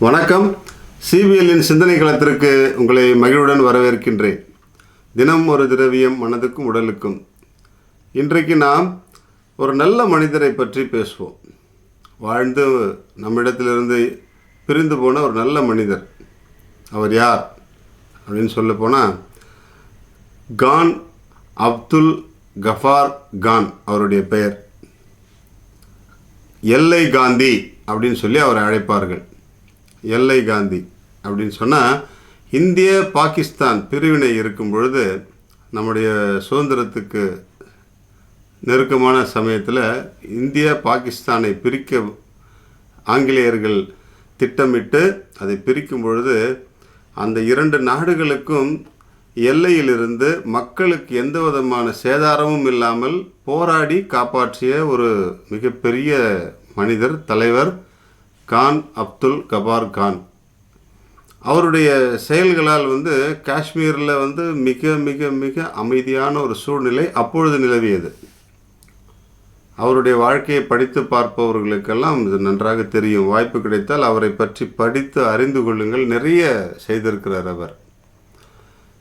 வணக்கம். சிபிஎல்லின் சிந்தனை களத்திற்கு உங்களை மகிழ்வுடன் வரவேற்கின்றேன். தினம் ஒரு திரவியம் மனதுக்கும் உடலுக்கும். இன்றைக்கு நாம் ஒரு நல்ல மனிதரை பற்றி பேசுவோம். வாழ்ந்து நம்மிடத்திலிருந்து பிரிந்து போன ஒரு நல்ல மனிதர். அவர் யார்? அப்படின்னு சொல்ல போனால் கான் அப்துல் கஃபார் கான் அவருடைய பெயர். எல்லை காந்தி அப்படின்னு சொல்லி அவரை அழைப்பார்கள். எல்லை காந்தி அப்படின்னு சொன்னால் இந்திய பாகிஸ்தான் பிரிவினை இருக்கும் பொழுது நம்முடைய சுதந்திரத்துக்கு நெருக்கமான சமயத்தில் இந்திய பாகிஸ்தானை பிரிக்க ஆங்கிலேயர்கள் திட்டமிட்டு அதை பிரிக்கும் பொழுது அந்த இரண்டு நாடுகளுக்கும் எல்லையிலிருந்து மக்களுக்கு எந்த விதமான சேதாரமும் இல்லாமல் போராடி காப்பாற்றிய ஒரு மிகப்பெரிய மனிதர் தலைவர் கான் அப்துல் கபார் கான். அவருடைய செயல்களால் வந்து காஷ்மீரில் வந்து மிக மிக மிக அமைதியான ஒரு சூழ்நிலை அப்பொழுது நிலவியது. அவருடைய வாழ்க்கையை படித்து பார்ப்பவர்களுக்கெல்லாம் இது நன்றாக தெரியும். வாய்ப்பு கிடைத்தால் அவரை பற்றி படித்து அறிந்து கொள்ளுங்கள். நிறைய செய்திருக்கிறார் அவர்.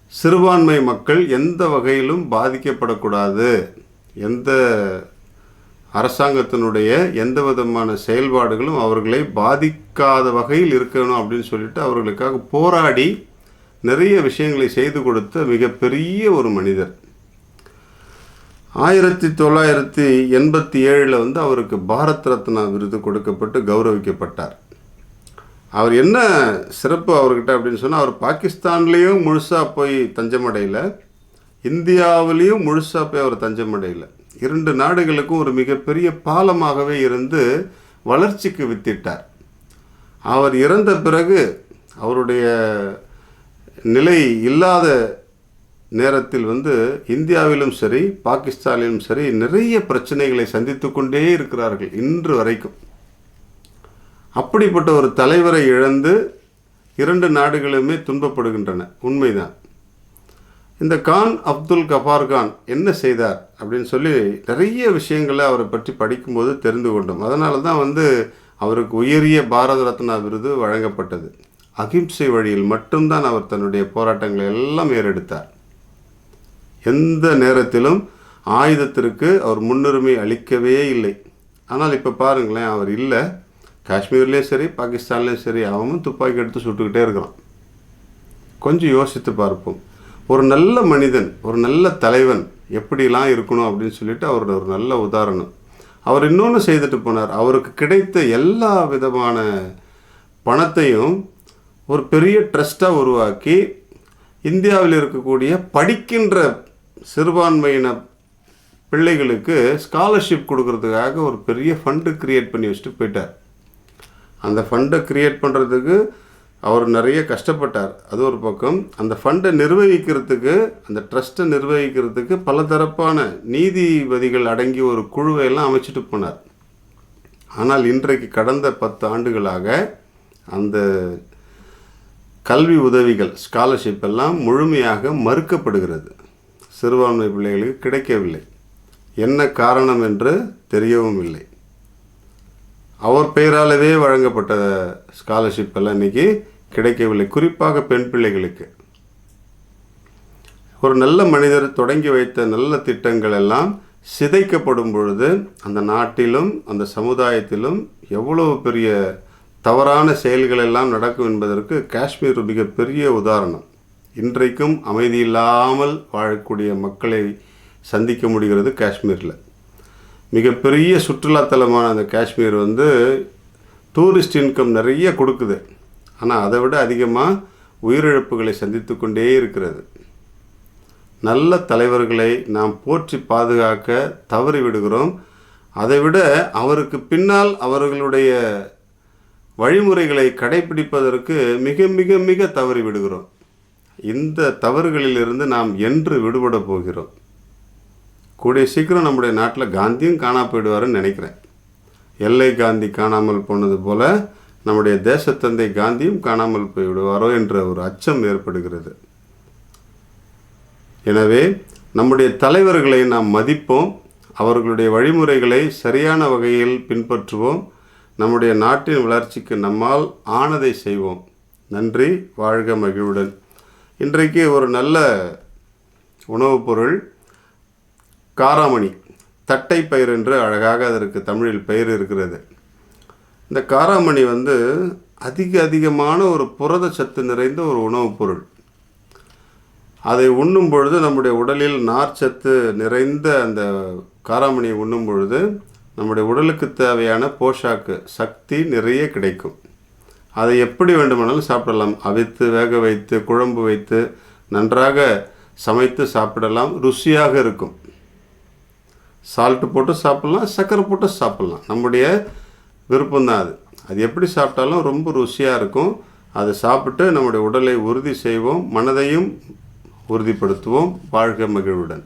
சிறுபான்மை மக்கள் எந்த வகையிலும் பாதிக்கப்படக்கூடாது. எந்த அரசாங்கத்தினுடைய எந்த விதமான செயல்பாடுகளும் அவர்களை பாதிக்காத வகையில் இருக்கணும் அப்படின்னு சொல்லிட்டு அவர்களுக்காக போராடி நிறைய விஷயங்களை செய்து கொடுத்த மிகப்பெரிய ஒரு மனிதர். ஆயிரத்தி தொள்ளாயிரத்தி எண்பத்தி ஏழில் வந்து அவருக்கு பாரத் ரத்னா விருது கொடுக்கப்பட்டு கௌரவிக்கப்பட்டார். அவர் என்ன சிறப்பு அவர்கிட்ட அப்படின்னு சொன்னால் அவர் பாகிஸ்தான்லேயும் முழுசாக போய் தஞ்சமடையில் இந்தியாவிலையும் முழுசாக போய் அவர் தஞ்சமடையில். இரண்டு நாடுகளுக்கும் ஒரு மிகப்பெரிய பாலமாகவே இருந்து வளர்ச்சிக்கு வித்திட்டார். அவர் இறந்த பிறகு அவருடைய நிலை இல்லாத நேரத்தில் வந்து இந்தியாவிலும் சரி பாகிஸ்தானிலும் சரி நிறைய பிரச்சனைகளை சந்தித்து கொண்டே இருக்கிறார்கள் இன்று வரைக்கும். அப்படிப்பட்ட ஒரு தலைவரை இழந்து இரண்டு நாடுகளுமே துன்பப்படுகின்றன. உண்மைதான். இந்த கான் அப்துல் கஃபார் கான் என்ன செய்தார் அப்படின்னு சொல்லி நிறைய விஷயங்களை அவரை பற்றி படிக்கும்போது தெரிந்து கொண்டோம். அதனால தான் வந்து அவருக்கு உயரிய பாரத ரத்னா விருது வழங்கப்பட்டது. அகிம்சை வழியில் மட்டும்தான் அவர் தன்னுடைய போராட்டங்களை எல்லாம் ஏறெடுத்தார். எந்த நேரத்திலும் ஆயுதத்திற்கு அவர் முன்னுரிமை அளிக்கவே இல்லை. ஆனால் இப்போ பாருங்களேன் அவர் இல்லை. காஷ்மீர்லேயும் சரி பாகிஸ்தான்லேயும் சரி அவனும் துப்பாக்கி எடுத்து சுட்டுக்கிட்டே இருக்கிறான். கொஞ்சம் யோசித்து பார்ப்போம். ஒரு நல்ல மனிதன் ஒரு நல்ல தலைவன் எப்படிலாம் இருக்கணும் அப்படின்னு சொல்லிட்டு அவரோட ஒரு நல்ல உதாரணம். அவர் இன்னொன்று செய்துட்டு போனார். அவருக்கு கிடைத்த எல்லா விதமான பணத்தையும் ஒரு பெரிய ட்ரஸ்ட்டாக உருவாக்கி இந்தியாவில் இருக்கக்கூடிய படிக்கின்ற சிறுபான்மையின பிள்ளைகளுக்கு ஸ்காலர்ஷிப் கொடுக்கறதுக்காக ஒரு பெரிய ஃபண்டு க்ரியேட் பண்ணி வச்சுட்டு போயிட்டார். அந்த ஃபண்டை க்ரியேட் பண்ணுறதுக்கு அவர் நிறைய கஷ்டப்பட்டார். அது ஒரு பக்கம். அந்த ஃபண்டை நிர்வகிக்கிறதுக்கு அந்த ட்ரஸ்ட்டை நிர்வகிக்கிறதுக்கு பலதரப்பான நீதிபதிகள் அடங்கிய ஒரு குழுவை எல்லாம் அமைச்சிட்டு போனார். ஆனால் இன்றைக்கு கடந்த பத்து ஆண்டுகளாக அந்த கல்வி உதவிகள் ஸ்காலர்ஷிப் எல்லாம் முழுமையாக மறுக்கப்படுகிறது. சிறுபான்மை பிள்ளைகளுக்கு கிடைக்கவில்லை. என்ன காரணம் என்று தெரியவும் இல்லை. அவர் பெயராலவே வழங்கப்பட்ட ஸ்காலர்ஷிப் எல்லாம் இன்னைக்கு கிடைக்கவில்லை. குறிப்பாக பெண் பிள்ளைகளுக்கு. ஒரு நல்ல மனிதர் தொடங்கி வைத்த நல்ல திட்டங்கள் எல்லாம் சிதைக்கப்படும் பொழுது அந்த நாட்டிலும் அந்த சமுதாயத்திலும் எவ்வளவு பெரிய தவறான செயல்கள் எல்லாம் நடக்கும் என்பதற்கு காஷ்மீர் மிகப்பெரிய உதாரணம். இன்றைக்கும் அமைதி இல்லாமல் வாழக்கூடிய மக்களை சந்திக்க முடிகிறது காஷ்மீரில். மிகப்பெரிய சுற்றுலாத்தலமான அந்த காஷ்மீர் வந்து டூரிஸ்ட் இன்கம் நிறைய கொடுக்குது. ஆனால் அதை விட அதிகமாக உயிரிழப்புகளை சந்தித்து கொண்டே இருக்கிறது. நல்ல தலைவர்களை நாம் போற்றி பாதுகாக்க தவறி விடுகிறோம். அதை விட அவருக்கு பின்னால் அவர்களுடைய வழிமுறைகளை கடைபிடிப்பதற்கு மிக மிக மிக தவறி விடுகிறோம். இந்த தவறுகளிலிருந்து நாம் என்று விடுபட போகிறோம். கூடிய சீக்கிரம் நம்முடைய நாட்டில் காந்தியும் காணா போயிடுவாருன்னு நினைக்கிறேன். எல்லை காந்தி காணாமல் போனது போல் நம்முடைய தேசத்தந்தை காந்தியும் காணாமல் போய்விடுவாரோ என்ற ஒரு அச்சம் ஏற்படுகிறது. எனவே நம்முடைய தலைவர்களை நாம் மதிப்போம் அவர்களுடைய வழிமுறைகளை சரியான வகையில் பின்பற்றுவோம் நம்முடைய நாட்டின் வளர்ச்சிக்கு நம்மால் ஆனதை செய்வோம். நன்றி வாழ்க மகிழ்வுடன். இன்றைக்கு ஒரு நல்ல உணவுப் பொருள் காராமணி. தட்டை பயிர் என்று அழகாக அதற்கு தமிழில் பெயர் இருக்கிறது. இந்த காராமணி வந்து அதிக அதிகமான ஒரு புரத சத்து நிறைந்த ஒரு உணவுப் பொருள். அதை உண்ணும் பொழுது நம்முடைய உடலில் நார்ச்சத்து நிறைந்த அந்த காராமணியை உண்ணும் பொழுது நம்முடைய உடலுக்கு தேவையான போஷாக்கு சக்தி நிறைய கிடைக்கும். அதை எப்படி வேண்டுமானாலும் சாப்பிடலாம். அவித்து வேக வைத்து குழம்பு வைத்து நன்றாக சமைத்து சாப்பிடலாம். ருசியாக இருக்கும். சால்ட்டு போட்டு சாப்பிட்லாம் சர்க்கரை போட்டு சாப்பிட்லாம். நம்முடைய விருப்பம்தான் அது. அது எப்படி சாப்பிட்டாலும் ரொம்ப ருசியாக இருக்கும். அதை சாப்பிட்டு நம்முடைய உடலை உறுதி செய்வோம் மனதையும் உறுதிப்படுத்துவோம் வாழ்க மகிழ்வுடன்.